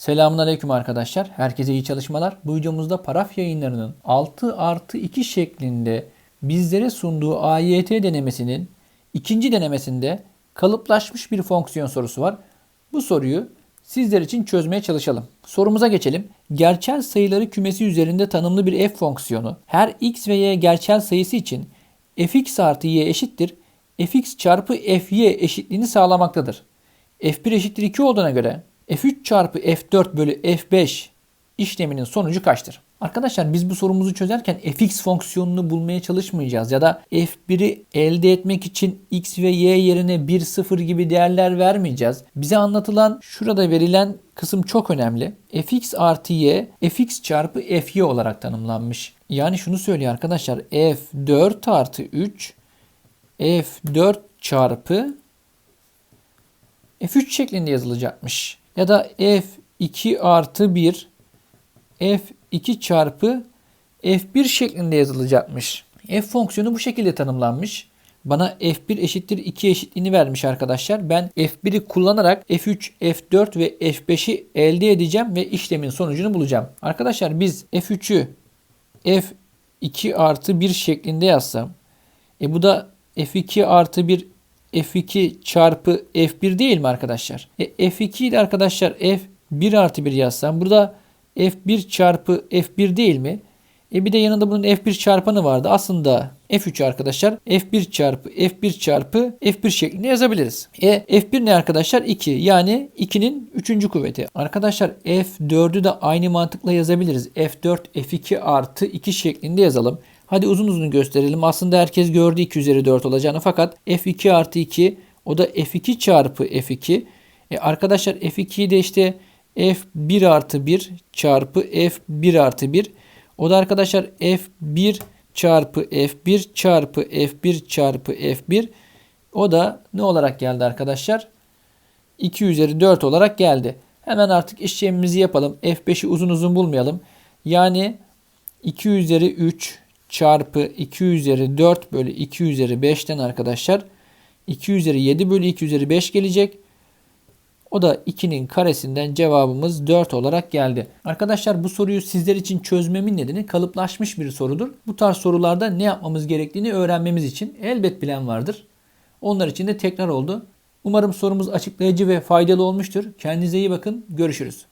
Selamünaleyküm arkadaşlar. Herkese iyi çalışmalar. Bu videomuzda paraf yayınlarının 6 artı 2 şeklinde bizlere sunduğu AYT denemesinin ikinci denemesinde kalıplaşmış bir fonksiyon sorusu var. Bu soruyu sizler için çözmeye çalışalım. Sorumuza geçelim. Gerçel sayıları kümesi üzerinde tanımlı bir f fonksiyonu her x ve y gerçel sayısı için fx artı y eşittir fx çarpı fy eşitliğini sağlamaktadır. f1 eşittir 2 olduğuna göre f3 çarpı f4 bölü f5 işleminin sonucu kaçtır? Arkadaşlar biz bu sorumuzu çözerken fx fonksiyonunu bulmaya çalışmayacağız ya da f1'i elde etmek için x ve y yerine 1 0 gibi değerler vermeyeceğiz. Bize anlatılan şurada verilen kısım çok önemli. fx artı y fx çarpı fy olarak tanımlanmış. Yani şunu söylüyor arkadaşlar f4 artı 3 f4 çarpı f3 şeklinde yazılacakmış. Ya da f2 artı 1 f2 çarpı f1 şeklinde yazılacakmış. f fonksiyonu bu şekilde tanımlanmış. Bana f1 eşittir 2 eşitliğini vermiş arkadaşlar. Ben f1'i kullanarak f3, f4 ve f5'i elde edeceğim ve işlemin sonucunu bulacağım. Arkadaşlar biz f3'ü f2 artı 1 şeklinde yazsam e bu da f2 artı 1 f2 çarpı f1 değil mi arkadaşlar? E, f2 de arkadaşlar f1 artı 1 yazsam burada f1 çarpı f1 değil mi? E bir de yanında bunun f1 çarpanı vardı. Aslında f3 arkadaşlar f1 çarpı f1 çarpı f1 şeklinde yazabiliriz. E f1 ne arkadaşlar? 2 yani 2'nin 3. kuvveti. Arkadaşlar f4'ü de aynı mantıkla yazabiliriz. f4 f2 artı 2 şeklinde yazalım. Hadi uzun uzun gösterelim. Aslında herkes gördü 2 üzeri 4 olacağını. Fakat f2 artı 2 o da f2 çarpı f2. E arkadaşlar f2'yi de işte f1 artı 1 çarpı f1 artı 1. O da arkadaşlar f1 çarpı f1 çarpı f1 çarpı f1. O da ne olarak geldi arkadaşlar? 2 üzeri 4 olarak geldi. Hemen artık işlemimizi yapalım. f5'i uzun uzun bulmayalım. Yani 2 üzeri 3 çarpı 2 üzeri 4 bölü 2 üzeri 5'ten arkadaşlar 2 üzeri 7 bölü 2 üzeri 5 gelecek. O da 2'nin karesinden cevabımız 4 olarak geldi. Arkadaşlar bu soruyu sizler için çözmemin nedeni kalıplaşmış bir sorudur. Bu tarz sorularda ne yapmamız gerektiğini öğrenmemiz için elbet bilen vardır. Onlar için de tekrar oldu. Umarım sorumuz açıklayıcı ve faydalı olmuştur. Kendinize iyi bakın. Görüşürüz.